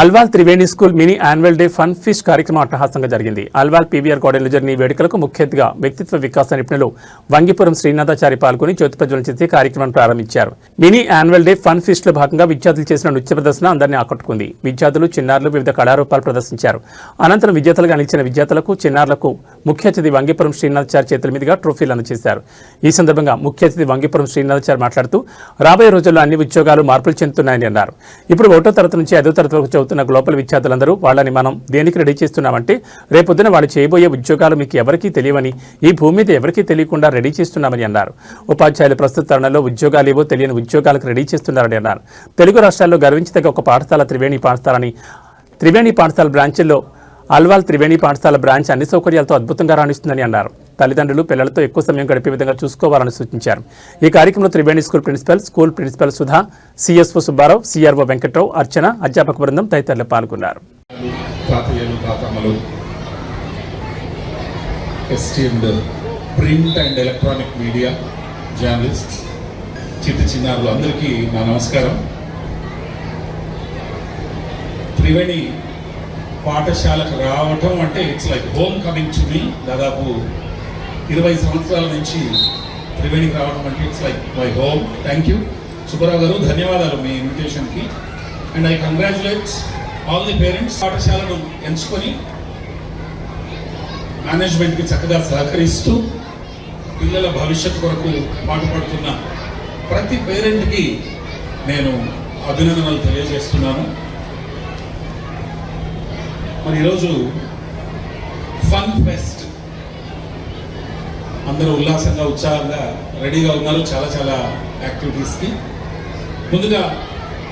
Alwal Triveni school mini annual day fun fish కార్యక్రమం అట్టహాసంగా జరిగింది. అల్వాల్ పీవీఆర్ గార్డెన్లో జరిగిన వేడుకలకు ముఖ్య అతిథిగా వ్యక్తిత్వ వికాస నిపుణులు వంగిపురం శ్రీనాథాచారి పాల్గొని జ్యోతి ప్రజ్వలన చేసి కార్యక్రమాన్ని ప్రారంభించారు. మినీ యాన్యువల్ డే ఫన్ ఫిష్లో భాగంగా విద్యార్థులు చేసిన నృత్య ప్రదర్శన అందరినీ ఆకట్టుకుంది. విద్యార్థులు చిన్నారులు వివిధ కళారూపాలు ప్రదర్శించారు. అనంతరం విజేతలుగా నిలిచిన విద్యార్థులకు చిన్నారులకు ముఖ్య అతిథి వంగిపురం శ్రీనాథాచారి చేతుల మీదుగా ట్రోఫీలు అందజేశారు. ఈ సందర్భంగా ముఖ్య అతిథి వంగిపురం శ్రీనాథాచారి మాట్లాడుతూ రాబోయే రోజుల్లో అన్ని ఉద్యోగాలు మార్పులు చెందుతున్నాయని అన్నారు. ఇప్పుడు ఒకటో తరగతి నుంచి ఐదో తరగతి వరకు చదువుతున్న గ్లోబల్ విద్యార్థులందరూ వాళ్ళని మనం దేనికి రెడీ చేస్తున్నామంటే రేపొద్దున వాళ్ళు చేయబోయే ఉద్యోగాలు మీకు ఎవరికీ తెలియవని ఈ భూమి మీద ఎవరికీ తెలియకుండా రెడీ చేస్తున్నామని అన్నారు. ఉపాధ్యాయులు ప్రస్తుత తరుణంలో ఉద్యోగాలు ఏవో తెలియని ఉద్యోగాలకు రెడీ చేస్తున్నారని అన్నారు. తెలుగు రాష్ట్రాల్లో గర్వించదగ్గ ఒక పాఠశాల త్రివేణి పాఠశాలని త్రివేణి పాఠశాల బ్రాంచ్ల్లో అల్వాల్ త్రివేణి పాఠశాల బ్రాంచ్ అన్ని సౌకర్యాలతో అద్భుతంగా రాణిస్తుందని అన్నారు. తల్లిదండ్రులు పిల్లలతో ఎక్కువ సమయం గడిపే విధంగా చూసుకోవాలని సూచించారు. ఈ కార్యక్రమంలో Triveni school principal school principal Sudha CSO Subbarao CRO Venkatrao Archana అధ్యాపక బృందం తదితరులు పాల్గొన్నారు. Print and electronic media journalist చిట్టి చిన్నారులు అందరికీ నా నమస్కారం. త్రివేణి పాఠశాలకు రావటం అంటే it's like home coming to me దాదాపు ఇరవై సంవత్సరాల నుంచి త్రివేణికి రావడం అంటే it's like my home thank you Subbarao garu ధన్యవాదాలు మీ ఇన్విటేషన్కి and I congratulates all the parents పాఠశాలను ఎంచుకొని మేనేజ్మెంట్కి చక్కగా సహకరిస్తూ పిల్లల భవిష్యత్తు కొరకు పాటుపడుతున్న ప్రతి పేరెంట్కి నేను అభినందనలు తెలియజేస్తున్నాను. మరి ఈరోజు ఫన్ ఫెస్ట్ అందరూ ఉల్లాసంగా ఉత్సాహంగా రెడీగా ఉన్నారు చాలా చాలా యాక్టివిటీస్కి. ముందుగా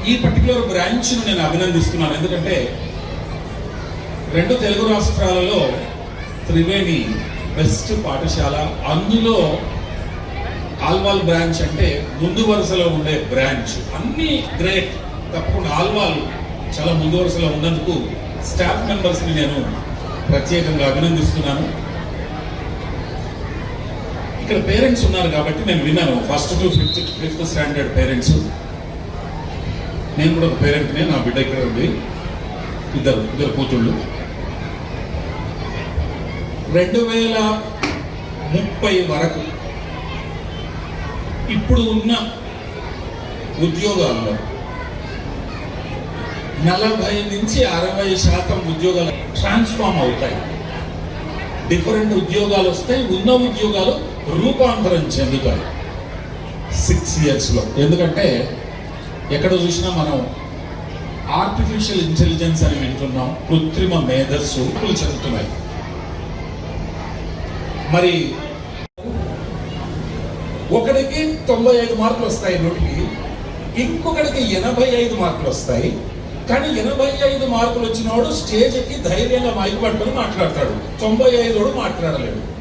ఈ పర్టికులర్ బ్రాంచ్ను నేను అభినందిస్తున్నాను. ఎందుకంటే రెండు తెలుగు రాష్ట్రాలలో త్రివేణి బెస్ట్ పాఠశాల అందులో ఆల్వాల్ బ్రాంచ్ అంటే ముందు వరుసలో ఉండే బ్రాంచ్. అన్ని గ్రేట్. తప్పకుండా ఆల్వాల్ చాలా ముందు వరుసలో ఉన్నందుకు స్టాఫ్ మెంబర్స్ని నేను ప్రత్యేకంగా అభినందిస్తున్నాను. ఇక్కడ పేరెంట్స్ ఉన్నారు కాబట్టి నేను విన్నాను. First to fifth fifth standard parents నేను కూడా ఒక పేరెంట్నే నా బిడ్డ ఇక్కడ ఉంది. ఇద్దరు ఇద్దరు కూతుళ్ళు. రెండు వేల ముప్పై వరకు ఇప్పుడు ఉన్న ఉద్యోగాల్లో నలభై నుంచి అరవై శాతం ఉద్యోగాలు ట్రాన్స్ఫార్మ్ అవుతాయి. డిఫరెంట్ ఉద్యోగాలు వస్తాయి. ఉన్న ఉద్యోగాలు రూపాంతరం చెందుతాయి. సిక్స్ ఇయర్స్లో ఎందుకంటే ఎక్కడ చూసినా మనం ఆర్టిఫిషియల్ ఇంటెలిజెన్స్ అని వింటున్నాం. కృత్రిమ మేధస్సు చెందుతున్నాయి. మరి ఒకడికి తొంభై ఐదు మార్కులు వస్తాయి నోటికి ఇంకొకడికి ఎనభై ఐదు మార్కులు వస్తాయి. కానీ ఎనభై ఐదు మార్కులు వచ్చినోడు స్టేజ్కి ధైర్యంగా మైక్ పట్టుకొని మాట్లాడతాడు. తొంభై ఐదోడు మాట్లాడలేడు.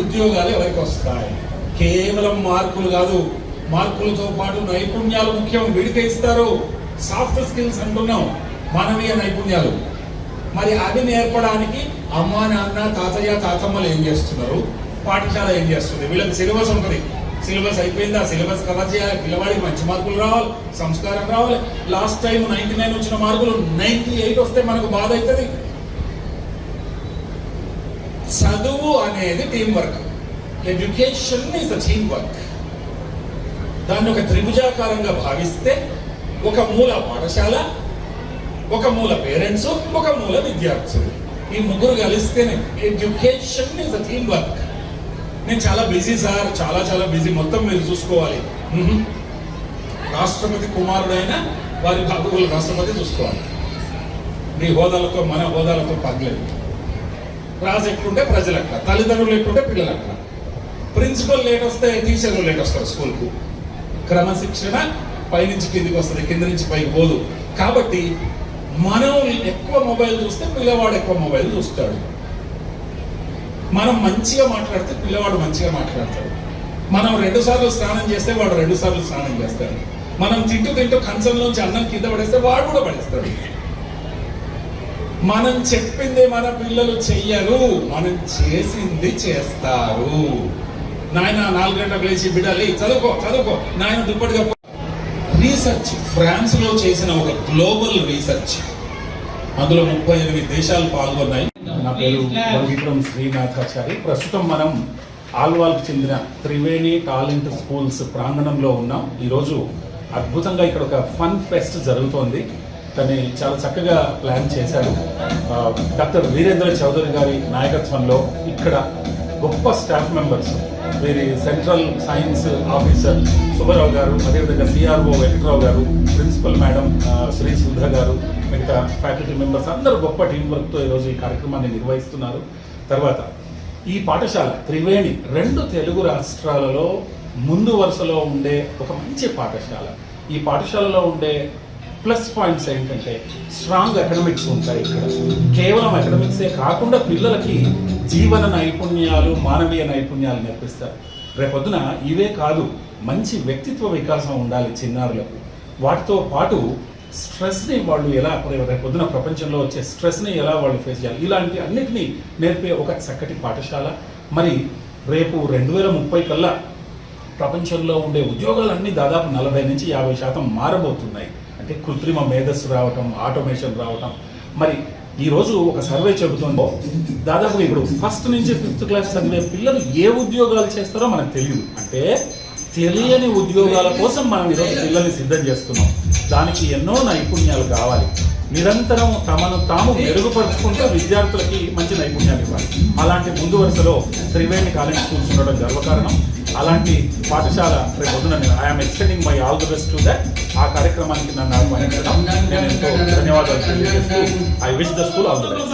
ఉద్యోగాలు ఎవరికి వస్తాయి? కేవలం మార్కులు కాదు మార్కులతో పాటు నైపుణ్యాలు ముఖ్యం. వీడికే ఇస్తారు. సాఫ్ట్ స్కిల్స్ అంటున్నాం. మానవీయ నైపుణ్యాలు. మరి అవి నేర్పడానికి అమ్మ నాన్న తాతయ్య తాతమ్మలు ఏం చేస్తున్నారు? పాఠశాల ఏం చేస్తుంది? వీళ్ళకి సిలబస్ ఉంటుంది. సిలబస్ అయిపోయింది? ఆ సిలబస్ కవర్ చేయాలి. పిల్లవాడికి మంచి మార్కులు రావాలి. సంస్కారం రావాలి. లాస్ట్ టైం నైన్టీ నైన్ వచ్చిన మార్కులు నైన్టీ ఎయిట్ వస్తే మనకు బాధ అవుతుంది. చదువు అనేది team work education is a team work దాన్ని ఒక త్రిభుజాకారంగా భావిస్తే ఒక మూల పాఠశాల ఒక మూల పేరెంట్స్ ఒక మూల విద్యార్థులు. ఈ ముగ్గురు కలిస్తేనే education is a team work నేను చాలా బిజీ సార్ చాలా చాలా బిజీ మొత్తం మీరు చూసుకోవాలి. రాష్ట్రపతి కుమారుడైన వారి బాబులు రాష్ట్రపతి చూసుకోవాలి. మీ హోదాలతో మన హోదాలతో పర్లేదు. రాజు ఎట్లుంటే ప్రజలు అట్లా తల్లిదండ్రులు ఎట్లుంటే పిల్లలు అట్లా ప్రిన్సిపల్ లేట్ వస్తే టీచర్లు లేట్ వస్తారు స్కూల్కు. క్రమశిక్షణ పైనుంచి కిందికి వస్తుంది కింద నుంచి పైకి పోదు. కాబట్టి మనం ఎక్కువ మొబైల్ చూస్తే పిల్లవాడు ఎక్కువ మొబైల్ చూస్తాడు. మనం మంచిగా మాట్లాడితే పిల్లవాడు మంచిగా మాట్లాడతాడు. మనం రెండు సార్లు స్నానం చేస్తే వాడు రెండు సార్లు స్నానం చేస్తాడు. మనం తింటూ తింటూ కంచంలోంచి అన్నం కింద పడేస్తే వాడు కూడా పడేస్తాడు. మనం చెప్పింది మన పిల్లలు చెయ్యరు. మనం చేసింది చేస్తారు. నాయన నాలుగు గంటలకు లేచి బిడ్డలు చదువుకో చదువుకో. నాయన దుప్పటి కప్పు రీసెర్చ్ ఫ్రాన్స్లో చేసిన ఒక గ్లోబల్ రీసెర్చ్ అందులో ముప్పై ఎనిమిది దేశాలు పాల్గొన్నాయి. నా పేరు వంగీపురం శ్రీనాథాచారి ప్రస్తుతం మనం ఆల్వాల్కి చెందిన త్రివేణి టాలెంట్ స్కూల్స్ ప్రాంగణంలో ఉన్నాం. ఈరోజు అద్భుతంగా ఇక్కడ ఒక ఫన్ ఫెస్ట్ జరుగుతోంది. దాన్ని చాలా చక్కగా ప్లాన్ చేశారు డాక్టర్ వీరేంద్ర చౌదరి గారి నాయకత్వంలో ఇక్కడ గొప్ప స్టాఫ్ మెంబర్స్ వీరి central science officer Subbarao garu అదేవిధంగా సిఆర్ఓ వెంకట్రావు గారు ప్రిన్సిపల్ మేడం శ్రీ సుధ గారు మిగతా ఫ్యాకల్టీ మెంబర్స్ అందరూ గొప్ప టీం వర్క్తో ఈరోజు ఈ కార్యక్రమాన్ని నిర్వహిస్తున్నారు. తర్వాత ఈ పాఠశాల త్రివేణి రెండు తెలుగు రాష్ట్రాలలో ముందు వరుసలో ఉండే ఒక మంచి పాఠశాల. ఈ పాఠశాలలో ఉండే ప్లస్ పాయింట్స్ ఏంటంటే స్ట్రాంగ్ అకాడమిక్స్ ఉంటాయి ఇక్కడ. కేవలం అకాడమిక్సే కాకుండా పిల్లలకి జీవన నైపుణ్యాలు మానవీయ నైపుణ్యాలు నేర్పిస్తారు. రేపొద్దున ఇవే కాదు మంచి వ్యక్తిత్వ వికాసం ఉండాలి చిన్నారులకు. వాటితో పాటు స్ట్రెస్ని వాళ్ళు ఎలా రేపొద్దున ప్రపంచంలో వచ్చే స్ట్రెస్ని ఎలా వాళ్ళు ఫేస్ చేయాలి? ఇలాంటి అన్నిటినీ నేర్పే ఒక చక్కటి పాఠశాల. మరి రేపు రెండు వేల ముప్పై కల్లా ప్రపంచంలో ఉండే ఉద్యోగాలన్నీ దాదాపు నలభై నుంచి యాభై శాతం మారబోతున్నాయి. అంటే కృత్రిమ మేధస్సు రావటం ఆటోమేషన్ రావటం. మరి ఈరోజు ఒక సర్వే చెబుతుందో. దాదాపు ఇప్పుడు ఫస్ట్ నుంచి ఫిఫ్త్ క్లాస్ చదివే పిల్లలు ఏ ఉద్యోగాలు చేస్తారో మనకు తెలియదు. అంటే తెలియని ఉద్యోగాల కోసం మనం ఈరోజు పిల్లల్ని సిద్ధం చేస్తున్నాం. దానికి ఎన్నో నైపుణ్యాలు కావాలి. నిరంతరం తమను తాము మెరుగుపరుచుకుంటూ విద్యార్థులకి మంచి నైపుణ్యాలు ఇవ్వాలి. అలాంటి ముందు వరుసలో త్రివేణి కాలేజ్ స్కూల్స్ ఉండడం గర్వకారణం. అలాంటి పాఠశాల రేపు పొద్దున నేను. I'm extending my all the best to that ఆ కార్యక్రమానికి నన్ను ఆహ్వానించడం. నేను ఎంతో ధన్యవాదాలు తెలియజేస్తూ I wish the school all the best